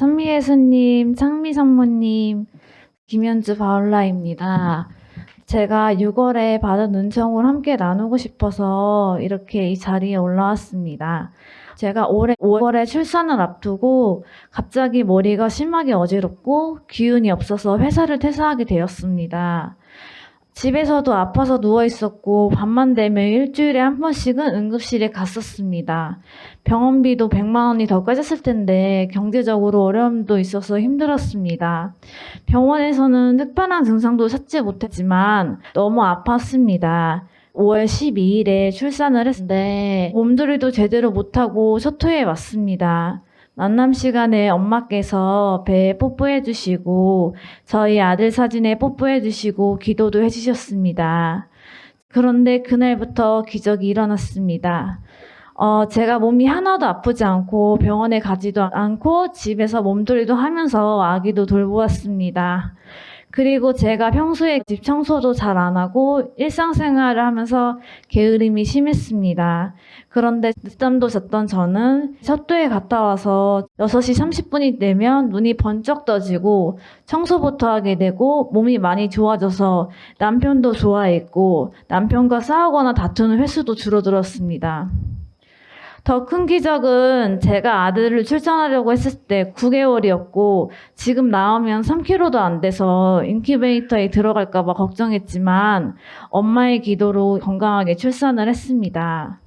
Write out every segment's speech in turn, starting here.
찬미예수님, 창미산모님, 김현주 바울라입니다. 제가 6월에 받은 은총을 함께 나누고 싶어서 이렇게 이 자리에 올라왔습니다. 제가 올해 5월에 출산을 앞두고 갑자기 머리가 심하게 어지럽고 기운이 없어서 회사를 퇴사하게 되었습니다. 집에서도 아파서 누워 있었고 밤만 되면 일주일에 한 번씩은 응급실에 갔었습니다. 병원비도 100만 원이 더 까졌을 텐데 경제적으로 어려움도 있어서 힘들었습니다. 병원에서는 특별한 증상도 찾지 못했지만 너무 아팠습니다. 5월 12일에 출산을 했는데 몸조리도 제대로 못하고 셔토에 왔습니다. 만남 시간에 엄마께서 배에 뽀뽀해 주시고 저희 아들 사진에 뽀뽀해 주시고 기도도 해 주셨습니다. 그런데 그날부터 기적이 일어났습니다. 어, 제가 몸이 하나도 아프지 않고 병원에 가지도 않고 집에서 몸조리도 하면서 아기도 돌보았습니다. 그리고 제가 평소에 집 청소도 잘 안 하고 일상생활을 하면서 게으름이 심했습니다. 그런데 늦잠도 잤던 저는 셔도에 갔다 와서 6시 30분이 되면 눈이 번쩍 떠지고 청소부터 하게 되고 몸이 많이 좋아져서 남편도 좋아했고 남편과 싸우거나 다투는 횟수도 줄어들었습니다. 더 큰 기적은 제가 아들을 출산하려고 했을 때 9개월이었고 지금 나오면 3kg도 안 돼서 인큐베이터에 들어갈까봐 걱정했지만 엄마의 기도로 건강하게 출산을 했습니다.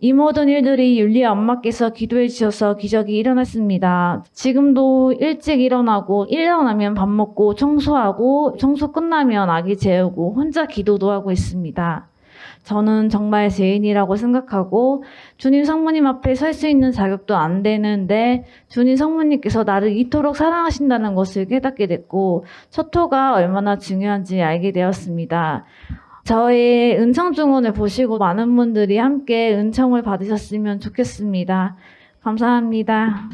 이 모든 일들이 율리아 엄마께서 기도해 주셔서 기적이 일어났습니다. 지금도 일찍 일어나고 일어나면 밥 먹고 청소하고 청소 끝나면 아기 재우고 혼자 기도도 하고 있습니다. 저는 정말 죄인이라고 생각하고 주님 성모님 앞에 설 수 있는 자격도 안 되는데 주님 성모님께서 나를 이토록 사랑하신다는 것을 깨닫게 됐고 첫 토가 얼마나 중요한지 알게 되었습니다. 저의 은청 증언을 보시고 많은 분들이 함께 은청을 받으셨으면 좋겠습니다. 감사합니다.